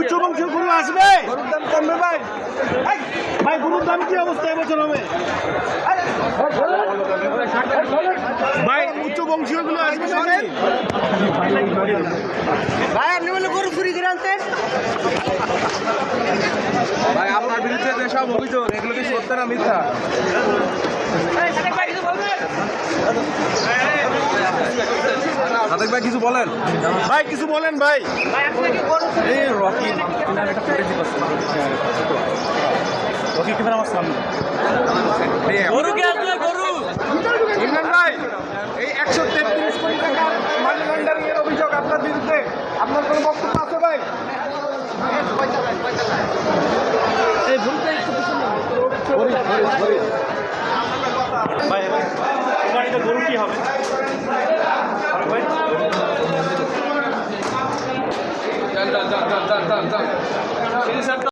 উচ্চ গরু আসবে গরুর কি অবস্থা এবছর হবে ভাই উচ্চ বংশীয়গুলো আসবে? ভাই আপনি বলে গরু চুরি করে ভাই আপনার বিরুদ্ধে যেসব অভিযোগ এগুলো কি সত্য না মিথ্যা? সাদেক ভাই কিছু বলেন? ভাই কিছু বলেন ভাই। এই রকি রকি আমার সামনে। ভাই কোরবানিতে গরু কি হবে ভাই চল চল চল চল